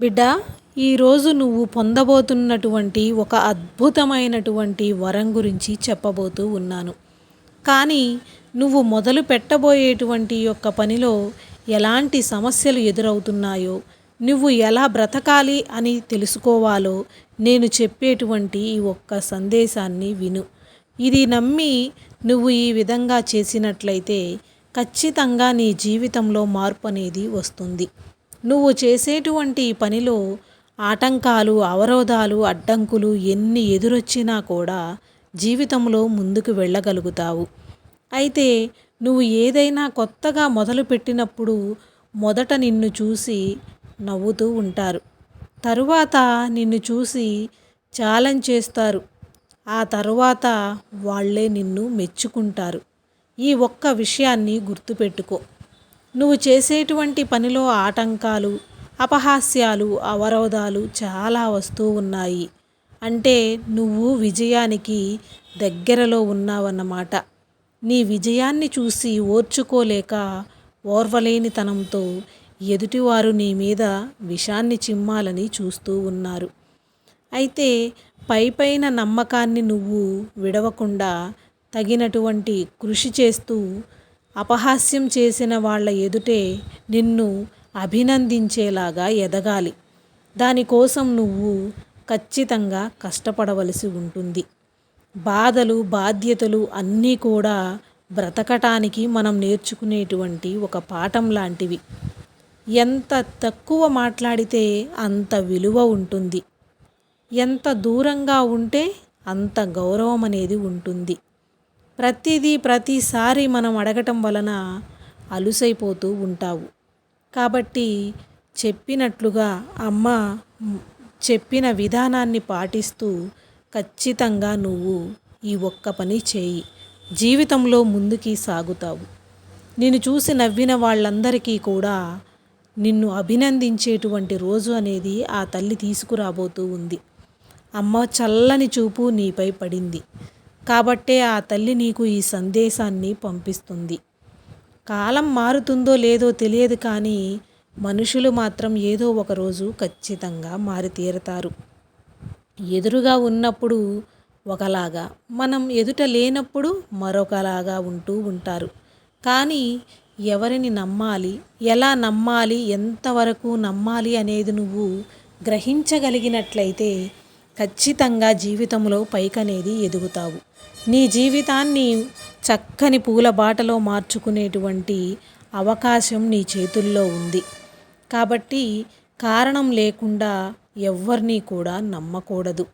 బిడ్డ ఈరోజు నువ్వు పొందబోతున్నటువంటి ఒక అద్భుతమైనటువంటి వరం గురించి చెప్పబోతూ ఉన్నాను. కానీ నువ్వు మొదలు పెట్టబోయేటువంటి యొక్క పనిలో ఎలాంటి సమస్యలు ఎదురవుతున్నాయో నువ్వు ఎలా బ్రతకాలి అని తెలుసుకోవాలో నేను చెప్పేటువంటి ఈ ఒక్క సందేశాన్ని విను. ఇది నమ్మి నువ్వు ఈ విధంగా చేసినట్లయితే ఖచ్చితంగా నీ జీవితంలో మార్పు అనేది వస్తుంది. నువ్వు చేసేటువంటి పనిలో ఆటంకాలు అవరోధాలు అడ్డంకులు ఎన్ని ఎదురొచ్చినా కూడా జీవితంలో ముందుకు వెళ్ళగలుగుతావు. అయితే నువ్వు ఏదైనా కొత్తగా మొదలుపెట్టినప్పుడు మొదట నిన్ను చూసి నవ్వుతూ ఉంటారు. తరువాత నిన్ను చూసి ఛాలెంజ్ చేస్తారు. ఆ తరువాత వాళ్ళే నిన్ను మెచ్చుకుంటారు. ఈ ఒక్క విషయాన్ని గుర్తుపెట్టుకో. నువ్వు చేసేటువంటి పనిలో ఆటంకాలు అపహాస్యాలు అవరోధాలు చాలా వస్తూ ఉన్నాయి. అంటే నువ్వు విజయానికి దగ్గరలో ఉన్నావన్నమాట. నీ విజయాన్ని చూసి ఓర్చుకోలేక ఓర్వలేనితనంతో ఎదుటివారు నీ మీద విషాన్ని చిమ్మాలని చూస్తూ ఉన్నారు. అయితే పైపైన నమ్మకాన్ని నువ్వు విడవకుండా తగినటువంటి కృషి చేస్తూ అపహాస్యం చేసిన వాళ్ళ ఎదుటే నిన్ను అభినందించేలాగా ఎదగాలి. దానికోసం నువ్వు ఖచ్చితంగా కష్టపడవలసి ఉంటుంది. బాధలు బాధ్యతలు అన్నీ కూడా బ్రతకటానికి మనం నేర్చుకునేటువంటి ఒక పాఠం లాంటివి. ఎంత తక్కువ మాట్లాడితే అంత విలువ ఉంటుంది. ఎంత దూరంగా ఉంటే అంత గౌరవం అనేది ఉంటుంది. ప్రతిదీ ప్రతిసారి మనం అడగటం వలన అలుసైపోతూ ఉంటావు. కాబట్టి చెప్పినట్లుగా అమ్మ చెప్పిన విధానాన్ని పాటిస్తూ ఖచ్చితంగా నువ్వు ఈ ఒక్క పని చేయి. జీవితంలో ముందుకి సాగుతావు. నిన్ను చూసి నవ్విన వాళ్ళందరికీ కూడా నిన్ను అభినందించేటువంటి రోజు అనేది ఆ తల్లి తీసుకురాబోతూ ఉంది. అమ్మ చల్లని చూపు నీపై పడింది. కాబట్టే ఆ తల్లి నీకు ఈ సందేశాన్ని పంపిస్తుంది. కాలం మారుతుందో లేదో తెలియదు కానీ మనుషులు మాత్రం ఏదో ఒకరోజు ఖచ్చితంగా మారితీరతారు. ఎదురుగా ఉన్నప్పుడు ఒకలాగా మనం ఎదుట లేనప్పుడు మరొకలాగా ఉంటూ ఉంటారు. కానీ ఎవరిని నమ్మాలి ఎలా నమ్మాలి ఎంతవరకు నమ్మాలి అనేది నువ్వు గ్రహించగలిగినట్లయితే ఖచ్చితంగా జీవితంలో పైకనేది ఎదుగుతావు. నీ జీవితాన్ని చక్కని పూల బాటలో మార్చుకునేటువంటి అవకాశం నీ చేతుల్లో ఉంది. కాబట్టి కారణం లేకుండా ఎవ్వరినీ కూడా నమ్మకూడదు.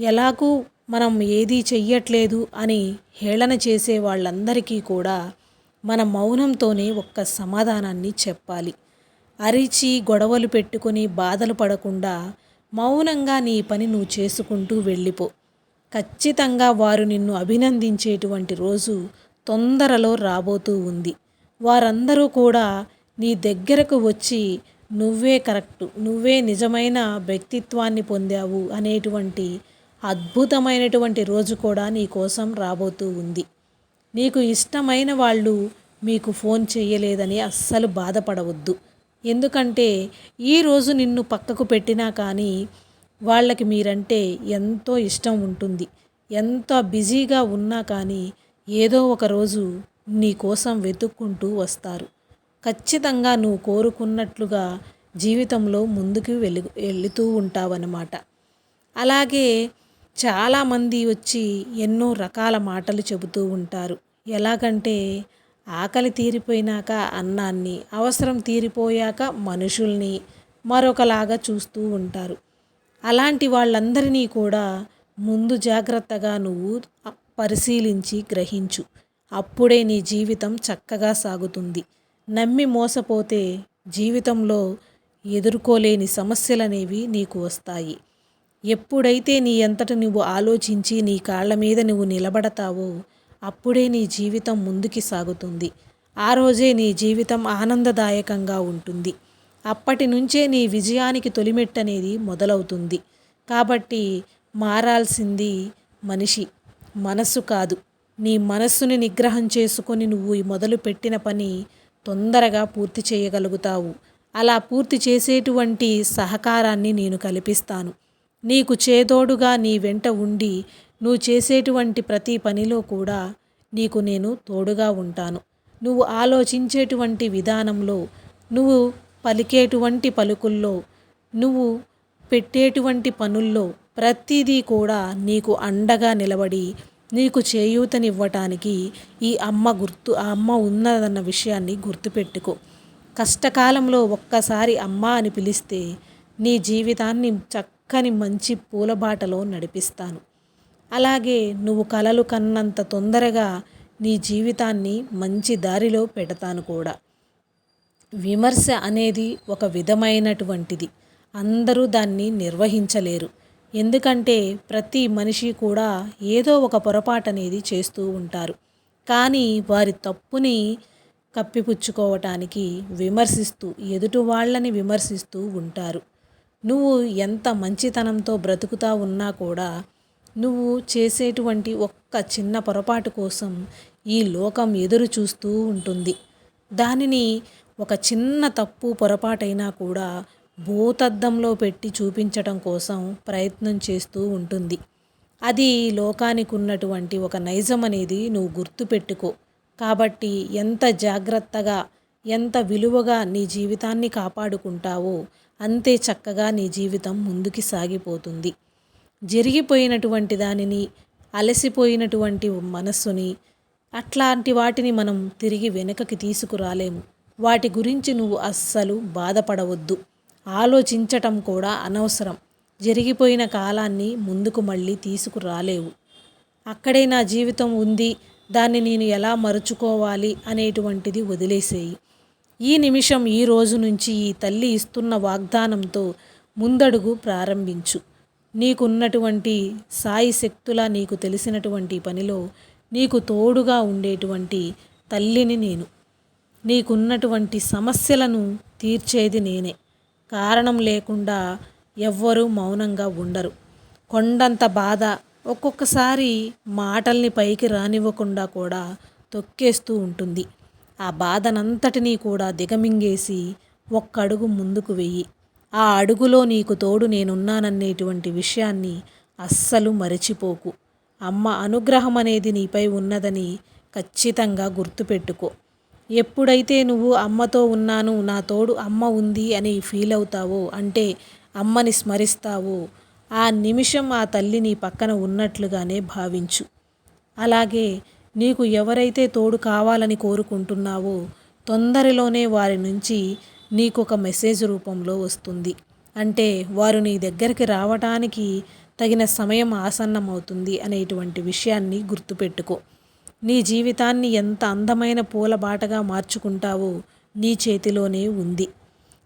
ఎలాగూ మనం ఏదీ చెయ్యట్లేదు అని హేళన చేసే వాళ్ళందరికీ కూడా మన మౌనంతోనే ఒక్క సమాధానాన్ని చెప్పాలి. అరిచి గొడవలు పెట్టుకుని బాధలు పడకుండా మౌనంగా నీ పని నువ్వు చేసుకుంటూ వెళ్ళిపో. ఖచ్చితంగా వారు నిన్ను అభినందించేటువంటి రోజు తొందరలో రాబోతూ ఉంది. వారందరూ కూడా నీ దగ్గరకు వచ్చి నువ్వే కరెక్టు నువ్వే నిజమైన వ్యక్తిత్వాన్ని పొందావు అనేటువంటి అద్భుతమైనటువంటి రోజు కూడా నీ కోసం రాబోతూ ఉంది. నీకు ఇష్టమైన వాళ్ళు మీకు ఫోన్ చేయలేదని అస్సలు బాధపడవద్దు. ఎందుకంటే ఈరోజు నిన్ను పక్కకు పెట్టినా కానీ వాళ్ళకి మీరంటే ఎంతో ఇష్టం ఉంటుంది. ఎంత బిజీగా ఉన్నా కానీ ఏదో ఒక రోజు నీ కోసం వెతుక్కుంటూ వస్తారు. ఖచ్చితంగా నువ్వు కోరుకున్నట్లుగా జీవితంలో ముందుకు వెలు వెళుతూ ఉంటావన్నమాట. అలాగే చాలామంది వచ్చి ఎన్నో రకాల మాటలు చెబుతూ ఉంటారు. ఎలాగంటే ఆకలి తీరిపోయినాక అన్నాన్ని అవసరం తీరిపోయాక మనుషుల్ని మరొకలాగా చూస్తూ ఉంటారు. అలాంటి వాళ్ళందరినీ కూడా ముందు జాగ్రత్తగా నువ్వు పరిశీలించి గ్రహించు. అప్పుడే నీ జీవితం చక్కగా సాగుతుంది. నమ్మి మోసపోతే జీవితంలో ఎదుర్కోలేని సమస్యలనేవి నీకు వస్తాయి. ఎప్పుడైతే నీ అంతట నువ్వు ఆలోచించి నీ కాళ్ళ మీద నువ్వు నిలబడతావో అప్పుడే నీ జీవితం ముందుకి సాగుతుంది. ఆ రోజే నీ జీవితం ఆనందదాయకంగా ఉంటుంది. అప్పటి నుంచే నీ విజయానికి తొలిమెట్టనేది మొదలవుతుంది. కాబట్టి మారాల్సింది మనిషి మనస్సు కాదు. నీ మనస్సుని నిగ్రహం చేసుకొని నువ్వు మొదలు పెట్టిన పని తొందరగా పూర్తి చేయగలుగుతావు. అలా పూర్తి చేసేటువంటి సహకారాన్ని నేను కల్పిస్తాను. నీకు చేదోడుగా నీ వెంట ఉండి నువ్వు చేసేటువంటి ప్రతి పనిలో కూడా నీకు నేను తోడుగా ఉంటాను. నువ్వు ఆలోచించేటువంటి విధానంలో నువ్వు పలికేటువంటి పలుకుల్లో నువ్వు పెట్టేటువంటి పనుల్లో ప్రతిదీ కూడా నీకు అండగా నిలబడి నీకు చేయూతనివ్వటానికి ఈ అమ్మ గుర్తు ఆ అమ్మ ఉన్నదన్న విషయాన్ని గుర్తుపెట్టుకో. కష్టకాలంలో ఒక్కసారి అమ్మ అని పిలిస్తే నీ జీవితాన్ని చక్కని మంచి పూలబాటలో నడిపిస్తాను. అలాగే నువ్వు కలలు కన్నంత తొందరగా నీ జీవితాన్ని మంచి దారిలో పెడతాను కూడా. విమర్శ అనేది ఒక విధమైనటువంటిది. అందరూ దాన్ని నిర్వహించలేరు. ఎందుకంటే ప్రతి మనిషి కూడా ఏదో ఒక పొరపాటు అనేది చేస్తూ ఉంటారు. కానీ వారి తప్పుని కప్పిపుచ్చుకోవటానికి విమర్శిస్తూ ఎదుటి వాళ్ళని విమర్శిస్తూ ఉంటారు. నువ్వు ఎంత మంచితనంతో బ్రతుకుతా ఉన్నా కూడా నువ్వు చేసేటువంటి ఒక్క చిన్న పొరపాటు కోసం ఈ లోకం ఎదురు చూస్తూ ఉంటుంది. దానిని ఒక చిన్న తప్పు పొరపాటైనా కూడా భూతద్దంలో పెట్టి చూపించటం కోసం ప్రయత్నం చేస్తూ ఉంటుంది. అది లోకానికి ఉన్నటువంటి ఒక నైజం అనేది నువ్వు గుర్తుపెట్టుకో. కాబట్టి ఎంత జాగ్రత్తగా ఎంత విలువగా నీ జీవితాన్ని కాపాడుకుంటావో అంతే చక్కగా నీ జీవితం ముందుకి సాగిపోతుంది. జరిగిపోయినటువంటి దానిని అలసిపోయినటువంటి మనస్సుని అట్లాంటి వాటిని మనం తిరిగి వెనుకకి తీసుకురాలేము. వాటి గురించి నువ్వు అస్సలు బాధపడవద్దు. ఆలోచించటం కూడా అనవసరం. జరిగిపోయిన కాలాన్ని ముందుకు మళ్ళీ తీసుకురాలేవు. అక్కడే నా జీవితం ఉంది దాన్ని నేను ఎలా మరుచుకోవాలి అనేటువంటిది వదిలేసేయి. ఈ నిమిషం ఈ రోజు నుంచి ఈ తల్లి ఇస్తున్న వాగ్దానంతో ముందడుగు ప్రారంభించు. నీకున్నటువంటి సాయి శక్తులా నీకు తెలిసినటువంటి పనిలో నీకు తోడుగా ఉండేటువంటి తల్లిని నేను. నీకున్నటువంటి సమస్యలను తీర్చేది నేనే. కారణం లేకుండా ఎవ్వరూ మౌనంగా ఉండరు. కొండంత బాధ ఒక్కొక్కసారి మాటల్ని పైకి రానివ్వకుండా కూడా తొక్కేస్తూ ఉంటుంది. ఆ బాధనంతటినీ కూడా దిగమింగేసి ఒక్క అడుగు ముందుకు వెయ్యి. ఆ అడుగులో నీకు తోడు నేనున్నాననేటువంటి విషయాన్ని అస్సలు మరచిపోకు. అమ్మ అనుగ్రహం అనేది నీపై ఉన్నదని ఖచ్చితంగా గుర్తుపెట్టుకో. ఎప్పుడైతే నువ్వు అమ్మతో ఉన్నాను నా తోడు అమ్మ ఉంది అని ఫీల్ అవుతావో అంటే అమ్మని స్మరిస్తావో ఆ నిమిషం ఆ తల్లి నీ పక్కన ఉన్నట్లుగానే భావించు. అలాగే నీకు ఎవరైతే తోడు కావాలని కోరుకుంటున్నావో తొందరలోనే వారి నుంచి నీకు ఒక మెసేజ్ రూపంలో వస్తుంది. అంటే వారు నీ దగ్గరికి రావటానికి తగిన సమయం ఆసన్నమవుతుంది అనేటువంటి విషయాన్ని గుర్తుపెట్టుకో. నీ జీవితాన్ని ఎంత అందమైన పూలబాటగా మార్చుకుంటావో నీ చేతిలోనే ఉంది.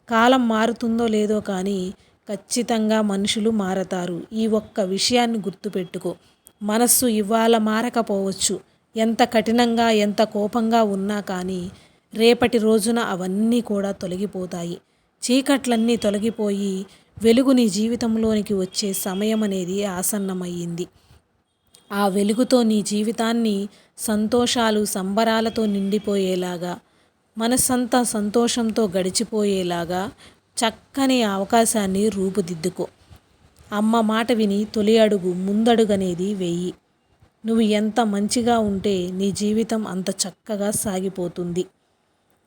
కాలం మారుతుందో లేదో కానీ ఖచ్చితంగా మనుషులు మారతారు. ఈ ఒక్క విషయాన్ని గుర్తుపెట్టుకో. మనస్సు ఇవాళ మారకపోవచ్చు. ఎంత కఠినంగా ఎంత కోపంగా ఉన్నా కానీ రేపటి రోజున అవన్నీ కూడా తొలగిపోతాయి. చీకట్లన్నీ తొలగిపోయి వెలుగు నీ జీవితంలోనికి వచ్చే సమయం అనేది ఆసన్నమయ్యింది. ఆ వెలుగుతో నీ జీవితాన్ని సంతోషాలు సంబరాలతో నిండిపోయేలాగా మనస్సంతా సంతోషంతో గడిచిపోయేలాగా చక్కని అవకాశాన్ని రూపుదిద్దుకో. అమ్మ మాట విని తొలి అడుగు ముందడుగనేది వెయ్యి నువ్వు ఎంత మంచిగా ఉంటే నీ జీవితం అంత చక్కగా సాగిపోతుంది.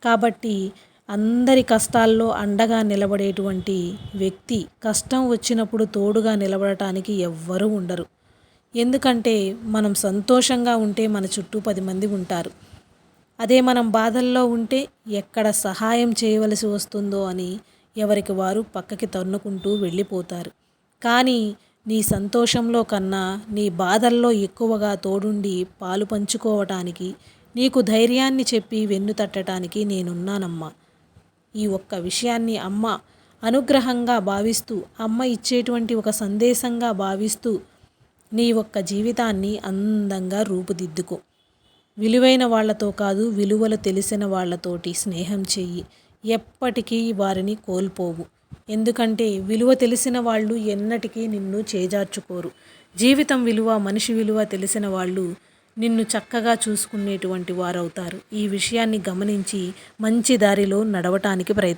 కాబట్టి అందరి కష్టాల్లో అండగా నిలబడేటువంటి వ్యక్తి కష్టం వచ్చినప్పుడు తోడుగా నిలబడటానికి ఎవ్వరూ ఉండరు. ఎందుకంటే మనం సంతోషంగా ఉంటే మన చుట్టూ పది మంది ఉంటారు. అదే మనం బాధల్లో ఉంటే ఎక్కడ సహాయం చేయవలసి వస్తుందో అని ఎవరికి వారు పక్కకి తన్నుకుంటూ వెళ్ళిపోతారు. కానీ నీ సంతోషంలో కన్నా నీ బాధల్లో ఎక్కువగా తోడుండి పాలు పంచుకోవటానికి నీకు ధైర్యాన్ని చెప్పి వెన్ను తట్టడానికి నేనున్నానమ్మా. ఈ ఒక్క విషయాన్ని అమ్మ అనుగ్రహంగా భావిస్తూ అమ్మ ఇచ్చేటువంటి ఒక సందేశంగా భావిస్తూ నీ ఒక్క జీవితాన్ని అందంగా రూపుదిద్దుకో. విలువైన వాళ్ళతో కాదు విలువలు తెలిసిన వాళ్ళతోటి స్నేహం చెయ్యి. ఎప్పటికీ వారిని కోల్పోవు. ఎందుకంటే విలువ తెలిసిన వాళ్ళు ఎన్నటికీ నిన్ను చేజార్చుకోరు. జీవితం విలువ మనిషి విలువ తెలిసిన వాళ్ళు నిన్ను చక్కగా చూసుకునేటువంటి వారవుతారు. ఈ విషయాన్ని గమనించి మంచి దారిలో నడవటానికి ప్రయత్నం